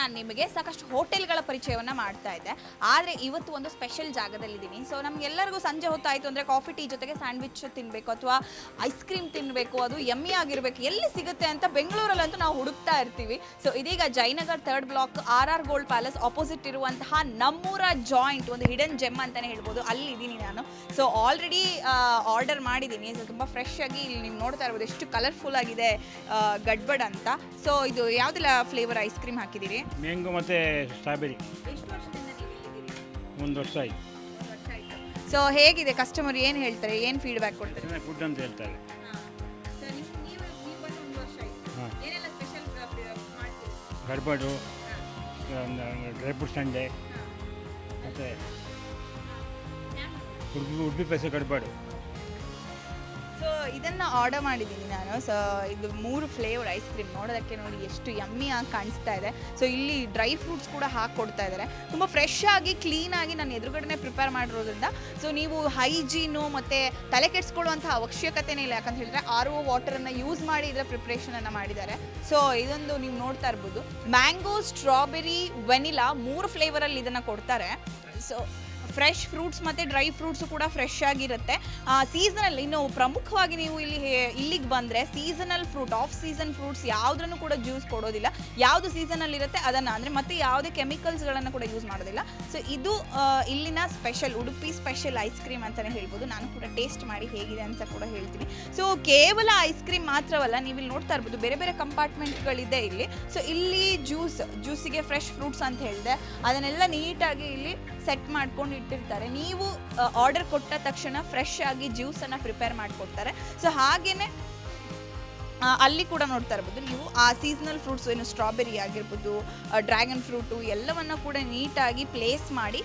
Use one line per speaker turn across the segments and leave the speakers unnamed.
ನಾನು ನಿಮಗೆ ಸಾಕಷ್ಟು ಹೋಟೆಲ್ಗಳ ಪರಿಚಯವನ್ನು ಮಾಡ್ತಾ ಇದ್ದೆ. ಆದರೆ ಇವತ್ತು ಒಂದು ಸ್ಪೆಷಲ್ ಜಾಗದಲ್ಲಿದ್ದೀನಿ. ಸೊ ನಮಗೆಲ್ಲರಿಗೂ ಸಂಜೆ ಹೊತ್ತಾಯಿತು ಅಂದರೆ ಕಾಫಿ, ಟೀ ಜೊತೆಗೆ ಸ್ಯಾಂಡ್ವಿಚ್ ತಿನ್ನಬೇಕು ಅಥವಾ ಐಸ್ ಕ್ರೀಮ್ ತಿನ್ನಬೇಕು ಅದು ಎಮ್ಮಿ ಆಗಿರಬೇಕು, ಎಲ್ಲಿ ಸಿಗುತ್ತೆ ಅಂತ ಬೆಂಗಳೂರಲ್ಲಂತೂ ನಾವು ಹುಡುಕ್ತಾ ಇರ್ತೀವಿ. ಸೊ ಇದೀಗ Jayanagar third block R R Gold Palace opposite ಇರುವಂತಹ ನಮ್ಮೂರ ಜಾಯಿಂಟ್ ಒಂದು ಹಿಡನ್ ಜೆಮ್ ಅಂತಲೇ ಹೇಳ್ಬೋದು. ಅಲ್ಲಿ ಇದ್ದೀನಿ ನಾನು. ಸೊ ಆಲ್ರೆಡಿ ಆರ್ಡರ್ ಮಾಡಿದ್ದೀನಿ ಸೊ ತುಂಬ ಫ್ರೆಶ್ ಆಗಿ ಇಲ್ಲಿ ನೀವು ನೋಡ್ತಾ ಇರ್ಬೋದು. ಎಷ್ಟು ಕಲರ್ಫುಲ್ ಆಗಿದೆ ಗಡ್ಬಡ್ ಅಂತ. ಸೊ ಇದು ಯಾವುದೆಲ್ಲ ಫ್ಲೇವರ್ ಐಸ್ ಕ್ರೀಮ್ ಹಾಕಿದ್ದೀರಿ
ಮ್ಯಾಂಗೋ ಮತ್ತು ಸ್ಟ್ರಾಬೆರಿ. ಒಂದು ವರ್ಷ ಆಯ್ತು.
ಸೊ ಹೇಗಿದೆ? ಕಸ್ಟಮರ್ ಏನು ಹೇಳ್ತಾರೆ? ಏನು ಫೀಡ್ಬ್ಯಾಕ್ ಕೊಡ್ತಾರೆ?
ಚೆನ್ನಾಗಿ ಫುಡ್ ಅಂತ ಹೇಳ್ತಾರೆ. Gadbad dry fruit sundae. ಮತ್ತು ಉಡುಪಿ ಉಡುಪಿ ಪೈಸೆ ಗಡ್ಬಾಡು.
ಇದನ್ನ ಆರ್ಡರ್ ಮಾಡಿದ್ದೀನಿ ನಾನು. ಸೊ ಇದು ಮೂರು ಫ್ಲೇವರ್ ಐಸ್ ಕ್ರೀಮ್ ನೋಡೋದಕ್ಕೆ ನೋಡಿ ಎಷ್ಟು ಯಮ್ಮಿ ಆಗಿ ಕಾಣಿಸ್ತಾ ಇದೆ. ಸೊ ಇಲ್ಲಿ ಡ್ರೈ ಫ್ರೂಟ್ಸ್ ಕೂಡ ಹಾಕಿ ಕೊಡ್ತಾ ಇದ್ದಾರೆ ತುಂಬ ಫ್ರೆಶ್ ಆಗಿ ಕ್ಲೀನ್ ಆಗಿ ನಾನು ಎದುರುಗಡೆ ಪ್ರಿಪೇರ್ ಮಾಡಿರೋದ್ರಿಂದ ಸೊ ನೀವು ಹೈಜೀನು ಮತ್ತು ತಲೆ ಕೆಡಿಸ್ಕೊಳ್ಳುವಂಥ ಅವಶ್ಯಕತೆನೇ ಇಲ್ಲ. ಯಾಕಂತ ಹೇಳಿದ್ರೆ ಆರ್ ಒ ವಾಟರನ್ನು ಯೂಸ್ ಮಾಡಿ ಇದರ ಪ್ರಿಪ್ರೇಷನನ್ನು ಮಾಡಿದ್ದಾರೆ. ಸೊ ಇದೊಂದು ನೀವು ನೋಡ್ತಾ ಇರ್ಬೋದು. ಮ್ಯಾಂಗೋ ಸ್ಟ್ರಾಬೆರಿ ವೆನಿಲಾ ಮೂರು ಫ್ಲೇವರಲ್ಲಿ ಇದನ್ನು ಕೊಡ್ತಾರೆ. ಸೊ ಫ್ರೆಶ್ ಫ್ರೂಟ್ಸ್ ಮತ್ತು ಡ್ರೈ ಫ್ರೂಟ್ಸು ಕೂಡ ಫ್ರೆಶ್ ಆಗಿರುತ್ತೆ. ಸೀಸನಲ್ ಇನ್ನು ಪ್ರಮುಖವಾಗಿ ನೀವು ಇಲ್ಲಿ ಇಲ್ಲಿಗೆ ಬಂದರೆ seasonal fruit off season fruits ಯಾವ್ದನ್ನು ಕೂಡ ಜ್ಯೂಸ್ ಕೊಡೋದಿಲ್ಲ. ಯಾವುದು ಸೀಸನಲ್ಲಿ ಇರುತ್ತೆ ಅದನ್ನು ಅಂದರೆ ಮತ್ತೆ ಯಾವುದೇ ಕೆಮಿಕಲ್ಸ್ಗಳನ್ನು ಕೂಡ ಯೂಸ್ ಮಾಡೋದಿಲ್ಲ. ಸೊ ಇದು ಇಲ್ಲಿನ special Udupi special ice cream ಅಂತಲೇ ಹೇಳ್ಬೋದು. ನಾನು ಕೂಡ ಟೇಸ್ಟ್ ಮಾಡಿ ಹೇಗಿದೆ ಅಂತ ಕೂಡ ಹೇಳ್ತೀನಿ. ಸೊ ಕೇವಲ ಐಸ್ ಕ್ರೀಮ್ ಮಾತ್ರವಲ್ಲ, ನೀವು ಇಲ್ಲಿ ನೋಡ್ತಾ ಇರ್ಬೋದು ಬೇರೆ ಬೇರೆ ಕಂಪಾರ್ಟ್ಮೆಂಟ್ಗಳಿದೆ ಇಲ್ಲಿ. ಸೊ ಇಲ್ಲಿ ಜ್ಯೂಸ್ ಜ್ಯೂಸಿಗೆ ಫ್ರೆಶ್ ಫ್ರೂಟ್ಸ್ ಅಂತ ಹೇಳಿದೆ. ಅದನ್ನೆಲ್ಲ ನೀಟಾಗಿ ಇಲ್ಲಿ ಸೆಟ್ ಮಾಡ್ಕೊಂಡು ಇಟ್ಟಿರ್ತಾರೆ ನೀವು ಆರ್ಡರ್ ಕೊಟ್ಟ ತಕ್ಷಣ ಫ್ರೆಶ್ ಆಗಿ ಜ್ಯೂಸನ್ನು ಪ್ರಿಪೇರ್ ಮಾಡಿಕೊಡ್ತಾರೆ. ಸೊ ಹಾಗೇನೆ ಅಲ್ಲಿ ಕೂಡ ನೋಡ್ತಾ ಇರ್ಬೋದು ನೀವು, ಆ ಸೀಸನಲ್ ಫ್ರೂಟ್ಸ್ ಏನು ಸ್ಟ್ರಾಬೆರಿ ಆಗಿರ್ಬೋದು ಡ್ರ್ಯಾಗನ್ ಫ್ರೂಟು ಎಲ್ಲವನ್ನು ಕೂಡ ನೀಟಾಗಿ ಪ್ಲೇಸ್ ಮಾಡಿ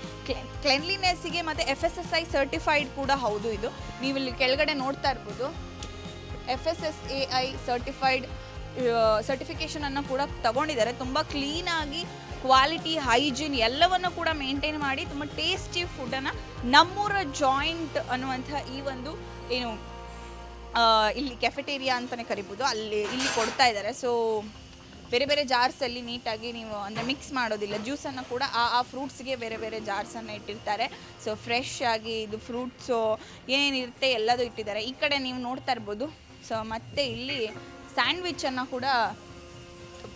ಕ್ಲೆನ್ಲಿನೆಸ್ಸಿಗೆ ಮತ್ತು F S S I certified ಕೂಡ ಹೌದು ಇದು. ನೀವು ಇಲ್ಲಿ ಕೆಳಗಡೆ ನೋಡ್ತಾ ಇರ್ಬೋದು F S S A I certified ಸರ್ಟಿಫಿಕೇಷನನ್ನು ಕೂಡ ತಗೊಂಡಿದ್ದಾರೆ. ತುಂಬ ಕ್ಲೀನಾಗಿ ಕ್ವಾಲಿಟಿ ಹೈಜೀನ್ ಎಲ್ಲವನ್ನು ಕೂಡ ಮೇಂಟೈನ್ ಮಾಡಿ ತುಂಬ ಟೇಸ್ಟಿ ಫುಡ್ಡನ್ನು ನಮ್ಮೂರ ಜಾಯಿಂಟ್ ಅನ್ನುವಂಥ ಈ ಒಂದು ಏನು ಇಲ್ಲಿ ಕೆಫೆಟೇರಿಯಾ ಅಂತಲೇ ಕರಿಬೋದು. ಅಲ್ಲಿ, ಇಲ್ಲಿ ಕೊಡ್ತಾ ಇದ್ದಾರೆ. ಸೊ ಬೇರೆ ಬೇರೆ ಜಾರ್ಸಲ್ಲಿ ನೀಟಾಗಿ ನೀವು ಅಂದರೆ ಮಿಕ್ಸ್ ಮಾಡೋದಿಲ್ಲ. ಜ್ಯೂಸನ್ನು ಕೂಡ ಆ ಆ ಫ್ರೂಟ್ಸ್ಗೆ ಬೇರೆ ಬೇರೆ ಜಾರ್ಸನ್ನು ಇಟ್ಟಿರ್ತಾರೆ. ಸೊ ಫ್ರೆಶ್ ಆಗಿ ಇದು ಫ್ರೂಟ್ಸು ಏನೇನಿರುತ್ತೆ ಎಲ್ಲದೂ ಇಟ್ಟಿದ್ದಾರೆ. ಈ ಕಡೆ ನೀವು ನೋಡ್ತಾ ಇರ್ಬೋದು. ಸೊ ಮತ್ತು ಇಲ್ಲಿ ಸ್ಯಾಂಡ್ವಿಚನ್ನು ಕೂಡ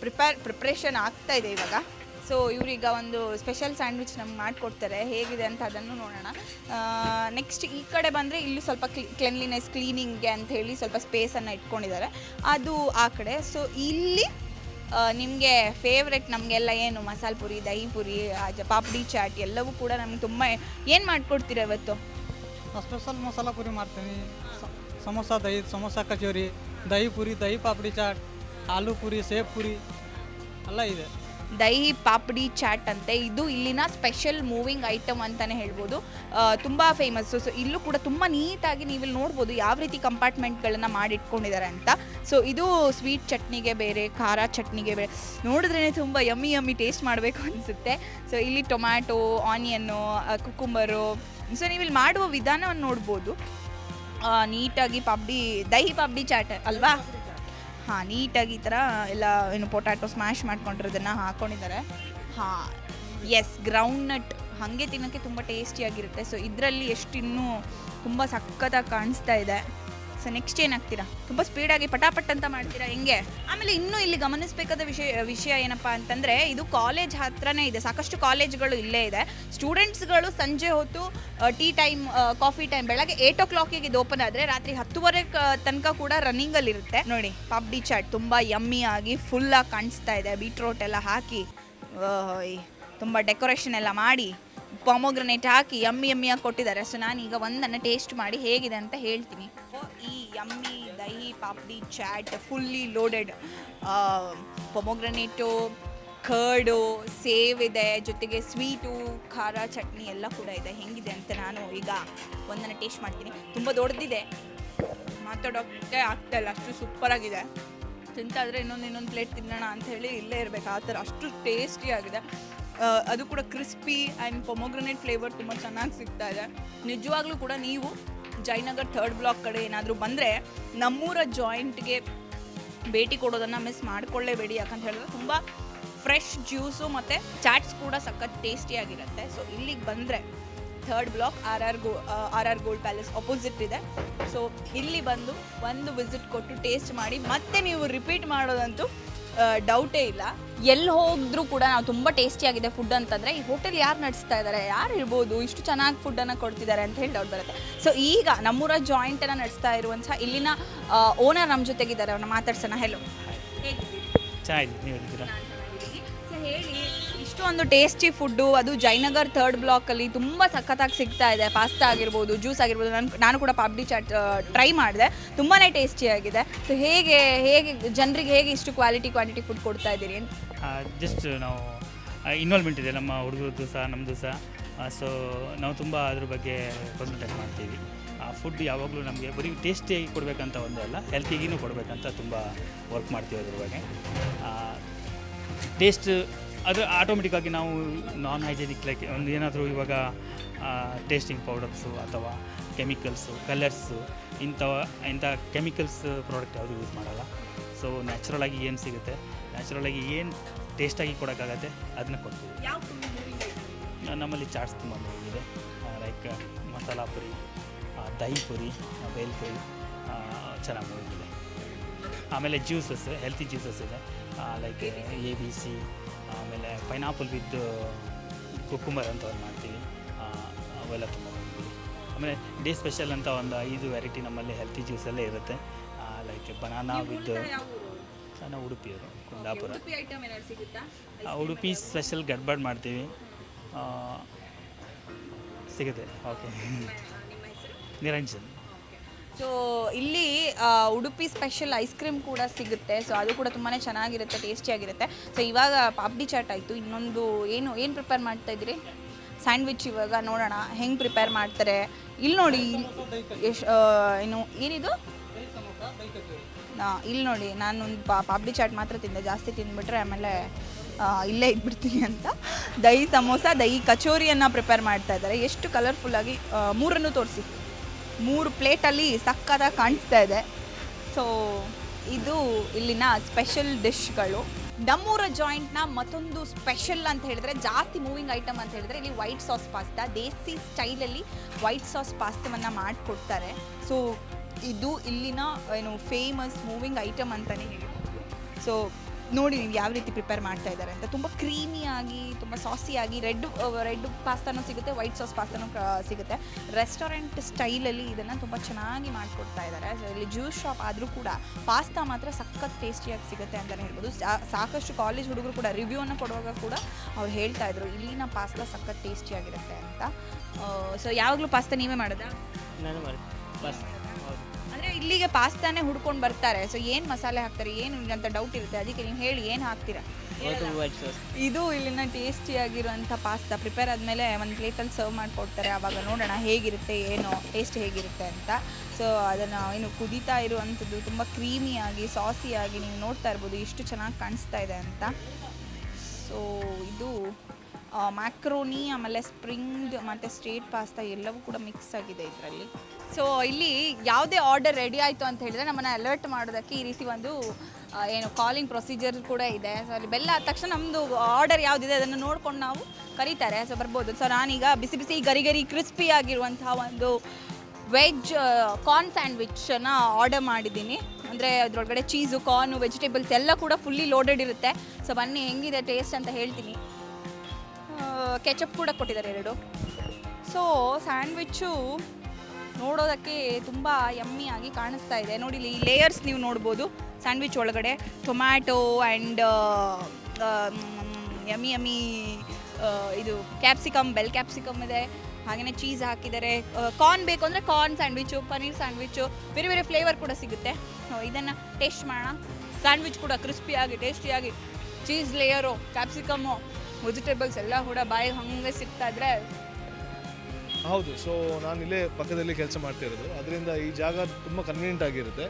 ಪ್ರಿಪೇರ್ ಪ್ರಿಪ್ರೇಷನ್ ಆಗ್ತಾ ಇದೆ ಇವಾಗ. ಸೊ ಇವರೀಗ ಒಂದು ಸ್ಪೆಷಲ್ ಸ್ಯಾಂಡ್ವಿಚ್ ನಮ್ಗೆ ಮಾಡಿಕೊಡ್ತಾರೆ. ಹೇಗಿದೆ ಅಂತ ಅದನ್ನು ನೋಡೋಣ. ನೆಕ್ಸ್ಟ್ ಈ ಕಡೆ ಬಂದರೆ ಇಲ್ಲಿ ಸ್ವಲ್ಪ ಕ್ಲಿ ಕ್ಲೆನ್ಲಿನೆಸ್ ಕ್ಲೀನಿಂಗ್ಗೆ ಅಂತ ಹೇಳಿ ಸ್ವಲ್ಪ ಸ್ಪೇಸನ್ನು ಇಟ್ಕೊಂಡಿದ್ದಾರೆ. ಅದು ಆ ಕಡೆ. ಸೊ ಇಲ್ಲಿ ನಿಮಗೆ ಫೇವ್ರೆಟ್ ನಮಗೆಲ್ಲ ಏನು? ಮಸಾಲೆ ಪುರಿ, ದಹಿ ಪುರಿ ಪಾಪಡಿ ಚಾಟ್ ಎಲ್ಲವೂ ಕೂಡ ನಮ್ಗೆ ತುಂಬ ಏನು ಮಾಡಿಕೊಡ್ತೀರ ಇವತ್ತು?
ಸ್ಪೆಷಲ್ ಮಸಾಲ ಪುರಿ ಮಾಡ್ತೀನಿ. ಸಮೋಸ ದಹಿ, ಸಮೋಸ ಕಚೋರಿ, ದಹಿ ಪುರಿ, ದಹಿ ಪಾಪಡಿ ಚಾಟ್, ಆಲೂ ಪುರಿ, ಸೇಬ್ ಪುರಿ, ಎಲ್ಲ ಇದೆ.
ದಹಿ ಪಾಪಡಿ ಚಾಟ್ ಅಂತೆ. ಇದು ಇಲ್ಲಿನ ಸ್ಪೆಷಲ್ ಮೂವಿಂಗ್ ಐಟಮ್ ಅಂತಲೇ ಹೇಳ್ಬೋದು. ತುಂಬ ಫೇಮಸ್ಸು ಸೊ ಇಲ್ಲೂ ಕೂಡ ತುಂಬ ನೀಟಾಗಿ ನೀವು ಇಲ್ಲಿ ನೋಡ್ಬೋದು ಯಾವ ರೀತಿ ಕಂಪಾರ್ಟ್ಮೆಂಟ್ಗಳನ್ನು ಮಾಡಿಟ್ಕೊಂಡಿದ್ದಾರೆ ಅಂತ. ಸೊ ಇದು ಸ್ವೀಟ್ ಚಟ್ನಿಗೆ ಬೇರೆ, ಖಾರ ಚಟ್ನಿಗೆ ಬೇರೆ. ನೋಡಿದ್ರೇ ತುಂಬ ಯಮ್ಮಿ ಯಮ್ಮಿ ಟೇಸ್ಟ್ ಮಾಡಬೇಕು ಅನಿಸುತ್ತೆ. ಸೊ ಇಲ್ಲಿ ಟೊಮ್ಯಾಟೊ ಆನಿಯನ್ನು ಕುಕುಂಬರು ಸೊ ನೀವು ಇಲ್ಲಿ ಮಾಡುವ ವಿಧಾನವನ್ನು ನೋಡ್ಬೋದು. ನೀಟಾಗಿ ಪಾಪ್ಡಿ, ದಹಿ ಪಾಪ್ಡಿ ಚಾಟ್ ಅಲ್ವಾ? ಹಾಂ, ನೀಟಾಗಿ ಈ ಥರ ಎಲ್ಲ ಏನು ಪೊಟ್ಯಾಟೊ ಸ್ಮ್ಯಾಶ್ ಮಾಡ್ಕೊಂಡಿರೋದನ್ನು ಹಾಕ್ಕೊಂಡಿದ್ದಾರೆ ಹಾಂ ಎಸ್ ಗ್ರೌಂಡ್ ನಟ್ ಹಾಗೆ ತಿನ್ನೋಕ್ಕೆ ತುಂಬ ಟೇಸ್ಟಿಯಾಗಿರುತ್ತೆ. ಸೊ ಇದರಲ್ಲಿ ಎಷ್ಟು ಇನ್ನೂ ತುಂಬ ಸಖತ್ತಾಗಿ ಕಾಣಿಸ್ತಾ ಇದೆ. ಸೊ ನೆಕ್ಸ್ಟ್ ಏನಾಗ್ತೀರಾ ತುಂಬ ಸ್ಪೀಡಾಗಿ ಪಟಾಪಟ್ ಅಂತ ಮಾಡ್ತೀರಾ? ಹೆಂಗೆ? ಆಮೇಲೆ ಇನ್ನೂ ಇಲ್ಲಿ ಗಮನಿಸಬೇಕಾದ ವಿಷಯ ವಿಷಯ ಏನಪ್ಪ ಅಂತಂದರೆ, ಇದು ಕಾಲೇಜ್ ಹತ್ರನೇ ಇದೆ. ಸಾಕಷ್ಟು ಕಾಲೇಜ್ಗಳು ಇಲ್ಲೇ ಇದೆ. ಸ್ಟೂಡೆಂಟ್ಸ್ಗಳು ಸಂಜೆ ಹೊತ್ತು ಟೀ ಟೈಮ್ ಕಾಫಿ ಟೈಮ್ ಬೆಳಗ್ಗೆ ಏಟ್ ಓ ಕ್ಲಾಕಿಗೆ ಇದು ಓಪನ್ ಆದರೆ ರಾತ್ರಿ ಹತ್ತುವರೆ ತನಕ ಕೂಡ ರನ್ನಿಂಗಲ್ಲಿ ಇರುತ್ತೆ. ನೋಡಿ ಪಾಪ್ಡಿ ಚಾಟ್ ತುಂಬ ಯಮ್ಮಿ ಆಗಿ ಫುಲ್ಲಾಗಿ ಕಾಣಿಸ್ತಾ ಇದೆ. ಬೀಟ್ರೋಟ್ ಎಲ್ಲ ಹಾಕಿ ತುಂಬ ಡೆಕೋರೇಷನ್ ಎಲ್ಲ ಮಾಡಿ ಪಾಮೋಗ್ರನೇಟ್ ಹಾಕಿ ಯಮ್ಮಿ ಯಮ್ಮಿಯಾಗಿ ಕೊಟ್ಟಿದ್ದಾರೆ. ಸೊ ನಾನೀಗ ಒಂದನ್ನು ಟೇಸ್ಟ್ ಮಾಡಿ ಹೇಗಿದೆ ಅಂತ ಹೇಳ್ತೀನಿ. ಈ yummy dahi papdi chaat fully loaded pomegranate curd sev ಇದೆ. ಜೊತೆಗೆ ಸ್ವೀಟು ಖಾರ ಚಟ್ನಿ ಎಲ್ಲ ಕೂಡ ಇದೆ. ಹೆಂಗಿದೆ ಅಂತ ನಾನು ಈಗ ಒಂದನ್ನು ಟೇಸ್ಟ್ ಮಾಡ್ತೀನಿ. ತುಂಬ ದೊಡ್ಡದಿದೆ. ಮಾತಾಡೋಕ್ಕೆ ಆಗ್ತಾ ಇಲ್ಲ. ಅಷ್ಟು ಸೂಪರಾಗಿದೆ ತಿಂತಾದರೆ ಇನ್ನೊಂದು ಇನ್ನೊಂದು ಪ್ಲೇಟ್ ತಿನ್ನೋಣ ಅಂತ ಹೇಳಿ ಇಲ್ಲೇ ಇರಬೇಕು. ಆ ಥರ ಅಷ್ಟು ಟೇಸ್ಟಿ ಆಗಿದೆ. ಅದು ಕೂಡ ಕ್ರಿಸ್ಪಿ ಆ್ಯಂಡ್ ಪೊಮೊಗ್ರನೇಟ್ ಫ್ಲೇವರ್ ತುಂಬ ಚೆನ್ನಾಗಿ ಸಿಗ್ತಾ ಇದೆ. ನಿಜವಾಗ್ಲೂ ಕೂಡ ನೀವು ಜಯನಗರ್ ಥರ್ಡ್ ಬ್ಲಾಕ್ ಕಡೆ ಏನಾದರೂ ಬಂದರೆ ನಮ್ಮೂರ ಜಾಯಿಂಟ್ಗೆ ಭೇಟಿ ಕೊಡೋದನ್ನು ಮಿಸ್ ಮಾಡ್ಕೊಳ್ಳೇಬೇಡಿ. ಯಾಕಂತ ಹೇಳಿದ್ರೆ ತುಂಬ ಫ್ರೆಶ್ ಜ್ಯೂಸು ಮತ್ತು ಚಾಟ್ಸ್ ಕೂಡ ಸಖತ್ ಟೇಸ್ಟಿಯಾಗಿರುತ್ತೆ ಸೊ ಇಲ್ಲಿಗೆ ಬಂದರೆ third block R R go R R Gold Palace opposite ಇದೆ. ಸೊ ಇಲ್ಲಿ ಬಂದು ಒಂದು ವಿಸಿಟ್ ಕೊಟ್ಟು ಟೇಸ್ಟ್ ಮಾಡಿ ಮತ್ತೆ ನೀವು ರಿಪೀಟ್ ಮಾಡೋದಂತೂ ಡೌಟೇ ಇಲ್ಲ. ಎಲ್ಲಿ ಹೋಗಿದ್ರು ಕೂಡ ನಾವು ತುಂಬ ಟೇಸ್ಟಿಯಾಗಿದೆ ಫುಡ್ ಅಂತಂದರೆ, ಈ ಹೋಟೆಲ್ ಯಾರು ನಡೆಸ್ತಾ ಇದ್ದಾರೆ ಯಾರು ಇರ್ಬೋದು, ಇಷ್ಟು ಚೆನ್ನಾಗಿ ಫುಡ್ಡನ್ನು ಕೊಡ್ತಿದ್ದಾರೆ ಅಂತ ಹೇಳಿ ಡೌಟ್ ಬರುತ್ತೆ. ಸೊ ಈಗ ನಮ್ಮೂರ ಜಾಯಿಂಟ್ ಅನ್ನ ನಡೆಸ್ತಾ ಇರುವಂತಹ ಇಲ್ಲಿನ ಓನರ್ ನಮ್ಮ ಜೊತೆಗಿದ್ದಾರೆ ಅವ್ರನ್ನ ಮಾತಾಡ್ಸೋಣ. ಹೆಲೋ ಸೊ ಹೇಳಿ. ಇಷ್ಟೊಂದು ಟೇಸ್ಟಿ ಫುಡ್ಡು ಅದು ಜಯನಗರ್ ಥರ್ಡ್ ಬ್ಲಾಕಲ್ಲಿ ತುಂಬ ಸಖತ್ತಾಗಿ ಸಿಗ್ತಾ ಇದೆ. ಪಾಸ್ತಾ ಆಗಿರ್ಬೋದು ಜ್ಯೂಸ್ ಆಗಿರ್ಬೋದು. ನಾನು ನಾನು ಕೂಡ ಪಾಪ್ಡಿ ಚಾಟ್ ಟ್ರೈ ಮಾಡಿದೆ. ತುಂಬಾ ಟೇಸ್ಟಿಯಾಗಿದೆ ಸೊ ಹೇಗೆ ಹೇಗೆ, ಜನರಿಗೆ ಹೇಗೆ ಇಷ್ಟು ಕ್ವಾಲಿಟಿ ಕ್ವಾಂಟಿಟಿ ಫುಡ್ ಕೊಡ್ತಾ ಇದ್ದೀರಿ
ಜಸ್ಟ್ ನಾವು ಇನ್ವಾಲ್ವ್ಮೆಂಟ್ ಇದೆ. ನಮ್ಮ ಹುಡುಗರದ್ದು ಸಹ ನಮ್ಮದು ಸಹ. ಸೊ ನಾವು ತುಂಬ ಅದ್ರ ಬಗ್ಗೆ ಕಾನ್ಸಂಟ್ರೇಟ್ ಮಾಡ್ತೀವಿ. ಆ ಫುಡ್ ಯಾವಾಗಲೂ ನಮಗೆ ಬರೀ ಟೇಸ್ಟಿಯಾಗಿ ಕೊಡಬೇಕಂತ ಒಂದು ಅಲ್ಲ ಹೆಲ್ತಿಗೂ ಕೊಡಬೇಕಂತ ತುಂಬ ವರ್ಕ್ ಮಾಡ್ತೀವಿ ಅದ್ರ ಬಗ್ಗೆ. ಟೇಸ್ಟ್ ಅದು ಆಟೋಮೆಟಿಕ್ಕಾಗಿ ನಾವು ನಾನ್ ಹೈಜೆನಿಕ್ ಲೈಕ್ ಒಂದು ಏನಾದರೂ ಇವಾಗ ಟೇಸ್ಟಿಂಗ್ ಪೌಡರ್ಸು ಅಥವಾ ಕೆಮಿಕಲ್ಸು ಕಲರ್ಸು ಇಂಥವ ಇಂಥ ಕೆಮಿಕಲ್ಸ್ ಪ್ರಾಡಕ್ಟ್ ಯಾವುದು ಯೂಸ್ ಮಾಡಲ್ಲ. ಸೊ ನ್ಯಾಚುರಲಾಗಿ ಏನು ಸಿಗುತ್ತೆ? ನ್ಯಾಚುರಲಾಗಿ ಏನು ಟೇಸ್ಟಾಗಿ ಕೊಡೋಕ್ಕಾಗತ್ತೆ? ಅದನ್ನ ಕೊಡ್ತೀವಿ. ನಮ್ಮಲ್ಲಿ ಚಾಟ್ಸ್ ತುಂಬ ಇದೆ. ಲೈಕ್ ಮಸಾಲಾ ಪುರಿ ದಹಿ ಪುರಿ ಬೇಲ್ ಪುರಿ ಚೆನ್ನಾಗಿ ಹೋಗಿದೆ ಆಮೇಲೆ ಜ್ಯೂಸಸ್ ಹೆಲ್ತಿ ಜ್ಯೂಸಸ್ ಇದೆ. ಲೈಕ್ ಎ ಬಿ ಸಿ ಆಮೇಲೆ ಪೈನಾಪಲ್ ವಿತ್ ಕುಕುಂಬರ್ ಅಂತ ಒಂದು ಮಾಡ್ತೀವಿ. ಅವೆಲ್ಲ ತುಂಬ ಹೋಗಿದೆ ಆಮೇಲೆ ಡೇ ಸ್ಪೆಷಲ್ ಅಂತ ಒಂದು ಐದು ವೆರೈಟಿ ನಮ್ಮಲ್ಲಿ ಹೆಲ್ತಿ ಜ್ಯೂಸಲ್ಲೇ ಇರುತ್ತೆ. ಲೈಕ್ ಬನಾನಾ ವಿತ್ ನಾವು ಉಡುಪಿಯವರು ಕುಂದಾಪುರ. ಉಡುಪಿ ಸ್ಪೆಷಲ್ ಗಡ್ಬಡ್ ಮಾಡ್ತೀವಿ. ಸಿಗುತ್ತೆ ಓಕೆ ನಿರಂಜನ್.
ಸೊ ಇಲ್ಲಿ ಉಡುಪಿ ಸ್ಪೆಷಲ್ ಐಸ್ ಕ್ರೀಮ್ ಕೂಡ ಸಿಗುತ್ತೆ. ಸೊ ಅದು ಕೂಡ ತುಂಬಾ ಚೆನ್ನಾಗಿರುತ್ತೆ ಟೇಸ್ಟಿಯಾಗಿರುತ್ತೆ ಸೊ ಇವಾಗ ಪಾಪ್ಡಿ ಚಾಟ್ ಆಯಿತು. ಇನ್ನೊಂದು ಏನು ಏನು ಪ್ರಿಪೇರ್ ಮಾಡ್ತಾ ಇದ್ದೀರಿ? ಸ್ಯಾಂಡ್ವಿಚ್ ಇವಾಗ ನೋಡೋಣ. ಹೆಂಗೆ ಪ್ರಿಪೇರ್ ಮಾಡ್ತಾರೆ? ಇಲ್ಲಿ ನೋಡಿ ಏನು ಏನಿದು? ಇಲ್ಲಿ ನೋಡಿ ನಾನು ಒಂದು ಪಾ ಪಾಪ್ಡಿ ಚಾಟ್ ಮಾತ್ರ ತಿಂದೆ. ಜಾಸ್ತಿ ತಿಂದ್ಬಿಟ್ರೆ ಆಮೇಲೆ ಇಲ್ಲೇ ಇದ್ಬಿಡ್ತೀನಿ ಅಂತ. ದಹಿ ಸಮೋಸ ದಹಿ ಕಚೋರಿಯನ್ನು ಪ್ರಿಪೇರ್ ಮಾಡ್ತಾ ಇದ್ದಾರೆ. ಎಷ್ಟು ಕಲರ್ಫುಲ್ಲಾಗಿ ಮೂರನ್ನು ತೋರಿಸಿ. ಮೂರು ಪ್ಲೇಟಲ್ಲಿ ಸಕ್ಕತ್ತಾಗಿ ಕಾಣಿಸ್ತಾ ಇದೆ. ಸೊ ಇದು ಇಲ್ಲಿನ ಸ್ಪೆಷಲ್ ಡಿಶ್ಗಳು ನಮ್ಮೂರ ಜಾಯಿಂಟ್ನ ಮತ್ತೊಂದು ಸ್ಪೆಷಲ್ ಅಂತ ಹೇಳಿದ್ರೆ, ಜಾಸ್ತಿ ಮೂವಿಂಗ್ ಐಟಮ್ ಅಂತ ಹೇಳಿದ್ರೆ ಇಲ್ಲಿ ವೈಟ್ ಸಾಸ್ ಪಾಸ್ತಾ ದೇಸಿ ಸ್ಟೈಲಲ್ಲಿ ವೈಟ್ ಸಾಸ್ ಪಾಸ್ತವನ್ನು ಮಾಡಿಕೊಡ್ತಾರೆ. ಸೊ ಇದು ಇಲ್ಲಿನ ಏನು ಫೇಮಸ್ ಮೂವಿಂಗ್ ಐಟಮ್ ಅಂತಲೇ ಹೇಳ್ಬೋದು. ಸೊ ನೋಡಿ ನೀವು ಯಾವ ರೀತಿ ಪ್ರಿಪೇರ್ ಮಾಡ್ತಾ ಇದ್ದಾರೆ ಅಂತ. ತುಂಬ ಕ್ರೀಮಿಯಾಗಿ ತುಂಬ ಸಾಸಿಯಾಗಿ ರೆಡ್ ರೆಡ್ ಪಾಸ್ತಾನೂ ಸಿಗುತ್ತೆ, ವೈಟ್ ಸಾಸ್ ಪಾಸ್ತಾನೂ ಸಿಗುತ್ತೆ. ರೆಸ್ಟೋರೆಂಟ್ ಸ್ಟೈಲಲ್ಲಿ ಇದನ್ನು ತುಂಬ ಚೆನ್ನಾಗಿ ಮಾಡಿಕೊಡ್ತಾ ಇದ್ದಾರೆ. ಇಲ್ಲಿ ಜ್ಯೂಸ್ ಶಾಪ್ ಆದರೂ ಕೂಡ ಪಾಸ್ತಾ ಮಾತ್ರ ಸಖತ್ ಟೇಸ್ಟಿಯಾಗಿ ಸಿಗುತ್ತೆ ಅಂತಲೇ ಹೇಳ್ಬೋದು. ಸಾಕಷ್ಟು ಕಾಲೇಜ್ ಹುಡುಗರು ಕೂಡ ರಿವ್ಯೂವನ್ನು ಕೊಡುವಾಗ ಕೂಡ ಅವ್ರು ಹೇಳ್ತಾ ಇದ್ರು, ಇಲ್ಲಿನ ಪಾಸ್ತಾ ಸಖತ್ ಟೇಸ್ಟಿಯಾಗಿರುತ್ತೆ ಅಂತ. ಸೊ ಯಾವಾಗಲೂ ಪಾಸ್ತಾ ನೀವೇ ಮಾಡೋದಾ?
ನಾನು ಬಸ್ ಹೌದು
ಅಂದರೆ ಇಲ್ಲಿಗೆ ಪಾಸ್ತಾನೇ ಹುಡ್ಕೊಂಡು ಬರ್ತಾರೆ. ಸೊ ಏನು ಮಸಾಲೆ ಹಾಕ್ತಾರೆ ಏನು ಅಂತ ಡೌಟ್ ಇರುತ್ತೆ. ಅದಕ್ಕೆ ನೀವು ಹೇಳಿ ಏನು ಹಾಕ್ತೀರಾ?
ಅದು ವೈಟ್ ಸಾಸ್
ಇದು ಇಲ್ಲಿನ ಟೇಸ್ಟಿಯಾಗಿರುವಂಥ ಪಾಸ್ತಾ. ಪ್ರಿಪೇರ್ ಆದಮೇಲೆ ಒಂದು ಪ್ಲೇಟಲ್ಲಿ ಸರ್ವ್ ಮಾಡಿಕೊಡ್ತಾರೆ. ಆವಾಗ ನೋಡೋಣ ಹೇಗಿರುತ್ತೆ ಏನು ಟೇಸ್ಟ್ ಹೇಗಿರುತ್ತೆ ಅಂತ. ಸೊ ಅದನ್ನು ಏನು ಕುದೀತಾ ಇರುವಂಥದ್ದು ತುಂಬ ಕ್ರೀಮಿಯಾಗಿ ಸಾಸಿಯಾಗಿ ನೀವು ನೋಡ್ತಾ ಇರ್ಬೋದು. ಎಷ್ಟು ಚೆನ್ನಾಗಿ ಕಾಣಿಸ್ತಾ ಇದೆ ಅಂತ. ಸೊ ಇದು ಮ್ಯಾಕ್ರೋನಿ ಆಮೇಲೆ ಸ್ಪ್ರಿಂಗ್ ಮತ್ತು ಸ್ಟ್ರೇಟ್ ಪಾಸ್ತಾ ಎಲ್ಲವೂ ಕೂಡ ಮಿಕ್ಸ್ ಆಗಿದೆ ಇದರಲ್ಲಿ. ಸೊ ಇಲ್ಲಿ ಯಾವುದೇ ಆರ್ಡರ್ ರೆಡಿ ಆಯಿತು ಅಂತ ಹೇಳಿದ್ರೆ ನಮ್ಮನ್ನು ಅಲರ್ಟ್ ಮಾಡೋದಕ್ಕೆ ಈ ರೀತಿ ಒಂದು ಏನು ಕಾಲಿಂಗ್ ಪ್ರೊಸೀಜರ್ ಕೂಡ ಇದೆ. ಸೊ ಅಲ್ಲಿ ಬೆಲ್ಲ ಆದ ತಕ್ಷಣ ನಮ್ಮದು ಆರ್ಡರ್ ಯಾವುದಿದೆ ಅದನ್ನು ನೋಡ್ಕೊಂಡು ನಾವು ಕರೀತಾರೆ. ಸೊ ಬರ್ಬೋದು. ಸೊ ನಾನೀಗ ಬಿಸಿ ಬಿಸಿ, ಗರಿ ಗರಿ ಕ್ರಿಸ್ಪಿ ಆಗಿರುವಂತಹ ಒಂದು ವೆಜ್ ಕಾರ್ನ್ ಸ್ಯಾಂಡ್ವಿಚ್ನ ಆರ್ಡರ್ ಮಾಡಿದ್ದೀನಿ. ಅಂದರೆ ಅದರೊಳಗಡೆ ಚೀಸು ಕಾರ್ನು ವೆಜಿಟೇಬಲ್ಸ್ ಎಲ್ಲ ಕೂಡ ಫುಲ್ಲಿ ಲೋಡೆಡ್ ಇರುತ್ತೆ. ಸೊ ಬನ್ನಿ, ಹೆಂಗಿದೆ ಟೇಸ್ಟ್ ಅಂತ ಹೇಳ್ತೀನಿ. ಕೆಚಪ್ ಕೂಡ ಕೊಟ್ಟಿದ್ದಾರೆ ಎರಡು. ಸೊ ಸ್ಯಾಂಡ್ವಿಚ್ಚು ನೋಡೋದಕ್ಕೆ ತುಂಬ ಯಮ್ಮಿಯಾಗಿ ಕಾಣಿಸ್ತಾ ಇದೆ. ನೋಡಿ, ಇಲ್ಲಿ ಲೇಯರ್ಸ್ ನೀವು ನೋಡ್ಬೋದು. ಸ್ಯಾಂಡ್ವಿಚ್ ಒಳಗಡೆ ಟೊಮ್ಯಾಟೊ ಆ್ಯಂಡ್ ಯಮ್ಮಿ ಯಮ್ಮಿ ಇದು ಕ್ಯಾಪ್ಸಿಕಮ್ ಬೆಲ್ ಕ್ಯಾಪ್ಸಿಕಮ್ ಇದೆ. ಹಾಗೆಯೇ ಚೀಸ್ ಹಾಕಿದ್ದಾರೆ. ಕಾರ್ನ್ ಬೇಕು ಅಂದರೆ ಕಾರ್ನ್ ಸ್ಯಾಂಡ್ವಿಚ್ಚು ಪನ್ನೀರ್ ಸ್ಯಾಂಡ್ವಿಚ್ಚು ಬೇರೆ ಬೇರೆ ಫ್ಲೇವರ್ ಕೂಡ ಸಿಗುತ್ತೆ. ಇದನ್ನು ಟೇಸ್ಟ್ ಮಾಡೋಣ. ಸ್ಯಾಂಡ್ವಿಚ್ ಕೂಡ ಕ್ರಿಸ್ಪಿಯಾಗಿ ಟೇಸ್ಟಿಯಾಗಿ ಚೀಸ್ ಲೇಯರು ಕ್ಯಾಪ್ಸಿಕಮ್ಮು ವೆಜಿಟೇಬಲ್ಸ್ ಎಲ್ಲ ಕೂಡ ಬಾಯಿಗೆ ಹಂಗೆ ಸಿಗ್ತಾ ಇದ್ರೆ
ಹೌದು ಸೊ ನಾನು ಇಲ್ಲೇ ಪಕ್ಕದಲ್ಲಿ ಕೆಲಸ ಮಾಡ್ತಿರೋದು. ಅದರಿಂದ ಈ ಜಾಗ ತುಂಬ ಕನ್ವೀನಿಯಂಟ್ ಆಗಿರುತ್ತೆ.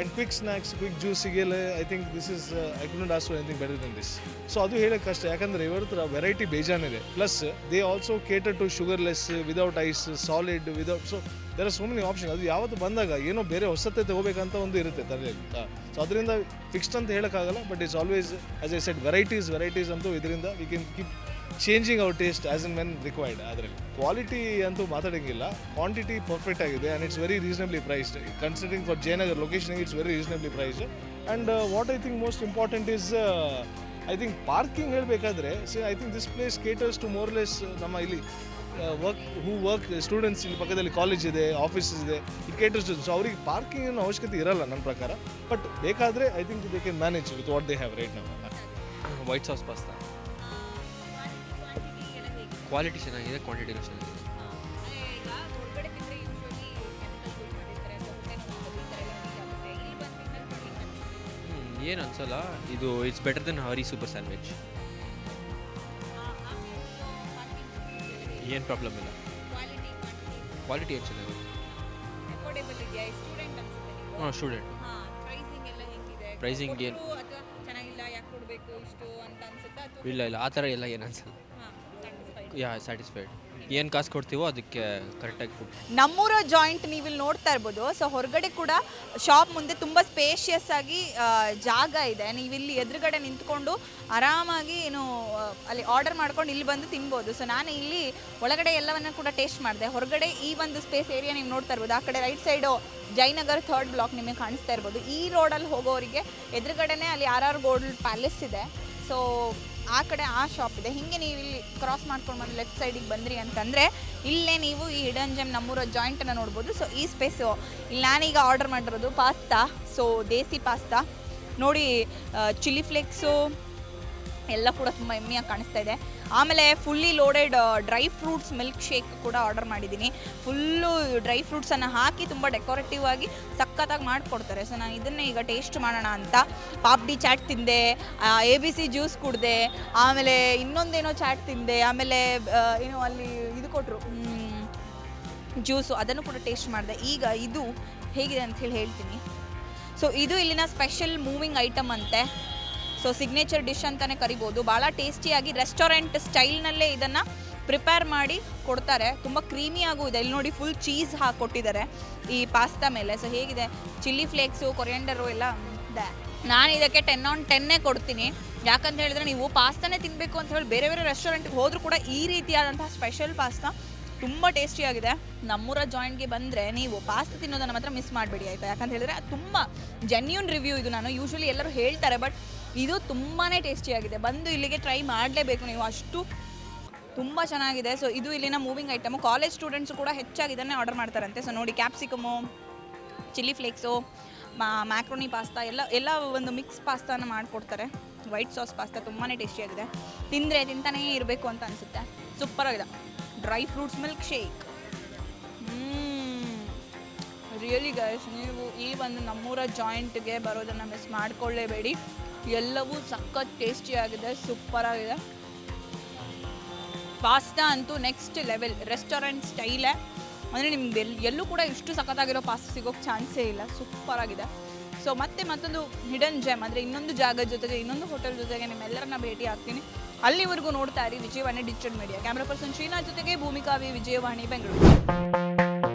And quick snacks quick ಜ್ಯೂಸಿಗೆಲ್ಲ I think this is I could ask anything better than this so ಅದು ಹೇಳೋಕ್ಕೆ ಕಷ್ಟ ಯಾಕಂದರೆ ಇವರ ಹತ್ರ variety ಬೇಜಾನಿದೆ plus they also cater to sugarless without ice solid without so there are so many option ಅದು ಯಾವತ್ತು ಬಂದಾಗ ಏನೋ ಬೇರೆ ಹೊಸತೆ ತಗೋಬೇಕಂತ ಒಂದು ಇರುತ್ತೆ ತಲೆಯಲ್ಲಿ. ಸೊ ಅದರಿಂದ ಫಿಕ್ಸ್ಡ್ ಅಂತ ಹೇಳೋಕ್ಕಾಗಲ್ಲ but it's always as a set varieties varieties ಅಂತೂ ಇದರಿಂದ we can keep changing our taste as in men required ಅದರಲ್ಲಿ ಕ್ವಾಲಿಟಿ ಅಂತೂ ಮಾತಾಡೋಂಗಿಲ್ಲ. ಕ್ವಾಂಟಿಟಿ ಪರ್ಫೆಕ್ಟ್ ಆಗಿದೆ and it's very reasonably priced considering for Jayanagar location it's very reasonably price and what I think most important is I think parking ಹೇಳಬೇಕಾದ್ರೆ see I think this place caters to more less ನಮ್ಮ ಇಲ್ಲಿ work who work students ಇಲ್ಲಿ ಪಕ್ಕದಲ್ಲಿ college ಇದೆ offices ಇದೆ ಈ caters so ಅವ್ರಿಗೆ parking ಅನ್ನೋ ಅವಶ್ಯಕತೆ ಇರಲ್ಲ ನನ್ನ ಪ್ರಕಾರ. ಬಟ್ ಬೇಕಾದರೆ I think they can manage with what they have right ನಾವು
ವೈಟ್ ಸಾಸ್ ಪಾಸ್ತಾ ಕ್ವಾಲಿಟಿ ಚೆನ್ನಾಗಿದೆ ಕ್ವಾಂಟಿಟಿನೂ ಚೆನ್ನಾಗಿದೆ. ಏನು ಅನ್ಸಲ್ಲ, ಇದು it's better than Hari super sandwich ಏನು ಪ್ರಾಬ್ಲಮ್ ಇಲ್ಲ. ಕ್ವಾಲಿಟಿ ಏನು ಚೆನ್ನಾಗಿದೆ? ಹಾಂ ಸ್ಟೂಡೆಂಟ್ ಪ್ರೈಸಿಂಗ್ ಏನು? ಇಲ್ಲ ಇಲ್ಲ, ಆ ಥರ ಎಲ್ಲ ಏನು ಅನ್ಸಲ್ಲ. ಯಾ ಸ್ಯಾಟಿಸ್ಫೈಡ್ ಏನು ಕಾಸು ಕೊಡ್ತೀವೋ ಅದಕ್ಕೆ ಕರೆಕ್ಟಾಗಿ ಫುಡ್
ನಮ್ಮೂರ ಜಾಯಿಂಟ್ ನೀವು ಇಲ್ಲಿ ನೋಡ್ತಾ ಇರ್ಬೋದು. ಸೊ ಹೊರಗಡೆ ಕೂಡ ಶಾಪ್ ಮುಂದೆ ತುಂಬ ಸ್ಪೇಷಿಯಸ್ ಆಗಿ ಜಾಗ ಇದೆ. ನೀವು ಇಲ್ಲಿ ಎದುರುಗಡೆ ನಿಂತ್ಕೊಂಡು ಆರಾಮಾಗಿ, ಏನು ಅಲ್ಲಿ ಆರ್ಡರ್ ಮಾಡ್ಕೊಂಡು ಇಲ್ಲಿ ಬಂದು ತಿನ್ಬೋದು. ಸೊ ನಾನು ಇಲ್ಲಿ ಒಳಗಡೆ ಎಲ್ಲವನ್ನ ಕೂಡ ಟೇಸ್ಟ್ ಮಾಡಿದೆ. ಹೊರಗಡೆ ಈ ಒಂದು ಸ್ಪೇಸ್ ಏರಿಯಾ ನೀವು ನೋಡ್ತಾ ಇರ್ಬೋದು. ಆ ಕಡೆ right side Jayanagar third block ನಿಮಗೆ ಕಾಣಿಸ್ತಾ ಇರ್ಬೋದು. ಈ ರೋಡಲ್ಲಿ ಹೋಗೋರಿಗೆ ಎದುರುಗಡೆನೇ ಅಲ್ಲಿ ಆರ್ ಆರ್ ಗೋಲ್ಡ್ ಪ್ಯಾಲೇಸ್ ಇದೆ. ಸೊ ಆ ಕಡೆ ಆ ಶಾಪ್ ಇದೆ. ಹಿಂಗೆ ನೀವು ಇಲ್ಲಿ ಕ್ರಾಸ್ ಮಾಡ್ಕೊಂಡು ಬಂದು ಲೆಫ್ಟ್ ಸೈಡಿಗೆ ಬಂದ್ರಿ ಅಂತಂದರೆ ಇಲ್ಲೇ ನೀವು ಈ ಹಿಡನ್ ಜೆಮ್ ನಮ್ಮೂರ ಜಾಯಿಂಟನ್ನು ನೋಡ್ಬೋದು. ಸೊ ಈ ಸ್ಪೇಸು ಇಲ್ಲಿ ನಾನೀಗ ಆರ್ಡರ್ ಮಾಡಿರೋದು ಪಾಸ್ತಾ ಸೊ ದೇಸಿ ಪಾಸ್ತಾ ನೋಡಿ ಚಿಲ್ಲಿ ಫ್ಲೇಕ್ಸು ಎಲ್ಲ ಕೂಡ ತುಂಬ ಎಮ್ಮಿಯಾಗಿ ಕಾಣಿಸ್ತಾ ಇದೆ. ಆಮೇಲೆ fully loaded dry fruits milkshake ಕೂಡ ಆರ್ಡರ್ ಮಾಡಿದ್ದೀನಿ. ಫುಲ್ಲು ಡ್ರೈ ಫ್ರೂಟ್ಸನ್ನು ಹಾಕಿ ತುಂಬ ಡೆಕೋರೇಟಿವ್ ಆಗಿ ಸಖತ್ತಾಗಿ ಮಾಡಿಕೊಡ್ತಾರೆ. ಸೊ ನಾನು ಇದನ್ನೇ ಈಗ ಟೇಸ್ಟ್ ಮಾಡೋಣ ಅಂತ. ಪಾಪ್ಡಿ ಚಾಟ್ ತಿಂದೆ ಎ ಬಿ ಸಿ ಜ್ಯೂಸ್ ಕುಡಿದೆ, ಆಮೇಲೆ ಇನ್ನೊಂದೇನೋ ಚಾಟ್ ತಿಂದೆ, ಆಮೇಲೆ ಏನು ಅಲ್ಲಿ ಇದು ಕೊಟ್ಟರು ಜ್ಯೂಸು ಅದನ್ನು ಕೂಡ ಟೇಸ್ಟ್ ಮಾಡಿದೆ. ಈಗ ಇದು ಹೇಗಿದೆ ಅಂತ ಹೇಳಿ ಹೇಳ್ತೀನಿ. ಸೊ ಇದು ಇಲ್ಲಿನ ಸ್ಪೆಷಲ್ ಮೂವಿಂಗ್ ಐಟಮ್ ಅಂತೆ. ಸೊ ಸಿಗ್ನೇಚರ್ ಡಿಶ್ ಅಂತಲೇ ಕರಿಬೋದು. ಭಾಳ ಟೇಸ್ಟಿಯಾಗಿ ರೆಸ್ಟೋರೆಂಟ್ ಸ್ಟೈಲ್ನಲ್ಲೇ ಇದನ್ನು ಪ್ರಿಪೇರ್ ಮಾಡಿ ಕೊಡ್ತಾರೆ. ತುಂಬ ಕ್ರೀಮಿಯಾಗೂ ಇದೆ. ಇಲ್ಲಿ ನೋಡಿ ಫುಲ್ ಚೀಸ್ ಕೊಟ್ಟಿದ್ದಾರೆ ಈ ಪಾಸ್ತಾ ಮೇಲೆ. ಸೊ ಹೇಗಿದೆ? ಚಿಲ್ಲಿ ಫ್ಲೇಕ್ಸು ಕೊರಿಯಂಡರು ಎಲ್ಲ ಇದೆ. ನಾನು ಇದಕ್ಕೆ ಟೆನ್ ಆನ್ ಟೆನ್ನೇ ಕೊಡ್ತೀನಿ. ಯಾಕಂತ ಹೇಳಿದ್ರೆ ನೀವು ಪಾಸ್ತಾನೇ ತಿನ್ನಬೇಕು ಅಂತ ಹೇಳಿ ಬೇರೆ ಬೇರೆ ರೆಸ್ಟೋರೆಂಟ್ಗೆ ಹೋದರೂ ಕೂಡ ಈ ರೀತಿಯಾದಂತಹ ಸ್ಪೆಷಲ್ ಪಾಸ್ತಾ ತುಂಬ ಟೇಸ್ಟಿಯಾಗಿದೆ. ನಮ್ಮೂರ ಜಾಯಿಂಟ್ಗೆ ಬಂದರೆ ನೀವು ಪಾಸ್ತಾ ತಿನ್ನೋದನ್ನು ಮಾತ್ರ ಮಿಸ್ ಮಾಡಬೇಡಿ ಆಯಿತಾ? ಯಾಕಂತ ಹೇಳಿದ್ರೆ ತುಂಬ ಜೆನ್ಯೂನ್ ರಿವ್ಯೂ ಇದು ನಾನು. ಯೂಶ್ವಲಿ ಎಲ್ಲರೂ ಹೇಳ್ತಾರೆ ಬಟ್ ಇದು ತುಂಬಾ ಟೇಸ್ಟಿಯಾಗಿದೆ ಬಂದು ಇಲ್ಲಿಗೆ ಟ್ರೈ ಮಾಡಲೇಬೇಕು ನೀವು. ಅಷ್ಟು ತುಂಬ ಚೆನ್ನಾಗಿದೆ. ಸೊ ಇದು ಇಲ್ಲಿನ ಮೂವಿಂಗ್ ಐಟಮು ಕಾಲೇಜ್ ಸ್ಟೂಡೆಂಟ್ಸು ಕೂಡ ಹೆಚ್ಚಾಗಿ ಇದನ್ನೇ ಆರ್ಡರ್ ಮಾಡ್ತಾರಂತೆ. ಸೊ ನೋಡಿ capsicum chilli flakes macaroni pasta ಎಲ್ಲ ಎಲ್ಲ ಒಂದು ಮಿಕ್ಸ್ ಪಾಸ್ತಾನ ಮಾಡಿಕೊಡ್ತಾರೆ. ವೈಟ್ ಸಾಸ್ ಪಾಸ್ತಾ ತುಂಬಾ ಟೇಸ್ಟಿಯಾಗಿದೆ ತಿಂದರೆ ತಿಂತಾನೇ ಇರಬೇಕು ಅಂತ ಅನಿಸುತ್ತೆ. ಸೂಪರಾಗಿದೆ dry fruits milkshake really guys ನೀವು ಈ ಒಂದು ನಮ್ಮೂರ ಜಾಯಿಂಟ್ಗೆ ಬರೋದನ್ನು ಮಿಸ್ ಮಾಡ್ಕೊಳ್ಳೇಬೇಡಿ. ಎಲ್ಲವೂ ಸಖತ್ ಟೇಸ್ಟಿಯಾಗಿದೆ ಸೂಪರಾಗಿದೆ ಪಾಸ್ತಾ ಅಂತೂ ನೆಕ್ಸ್ಟ್ ಲೆವೆಲ್ ರೆಸ್ಟೋರೆಂಟ್ ಸ್ಟೈಲೇ ಅಂದರೆ ನಿಮ್ಗೆ ಎಲ್ಲಿ ಎಲ್ಲೂ ಕೂಡ ಇಷ್ಟು ಸಖತ್ತಾಗಿರೋ ಪಾಸ್ತಾ ಸಿಗೋಕ್ಕೆ ಚಾನ್ಸೇ ಇಲ್ಲ ಸೂಪರ್ ಆಗಿದೆ. ಸೊ ಮತ್ತೆ ಮತ್ತೊಂದು ಹಿಡನ್ ಜೆಮ್ ಅಂದರೆ ಇನ್ನೊಂದು ಜಾಗದ ಜೊತೆಗೆ, ಇನ್ನೊಂದು ಹೋಟೆಲ್ ಜೊತೆಗೆ ನಿಮ್ಮೆಲ್ಲರನ್ನ ಭೇಟಿ ಆಗ್ತೀನಿ. ಅಲ್ಲಿವರೆಗೂ ನೋಡ್ತಾ ಇರಿ Vijayavani digital media camera person Srinath ಜೊತೆಗೆ ಭೂಮಿಕಾವಿ ವಿಜಯವಾಣಿ ಬೆಂಗಳೂರು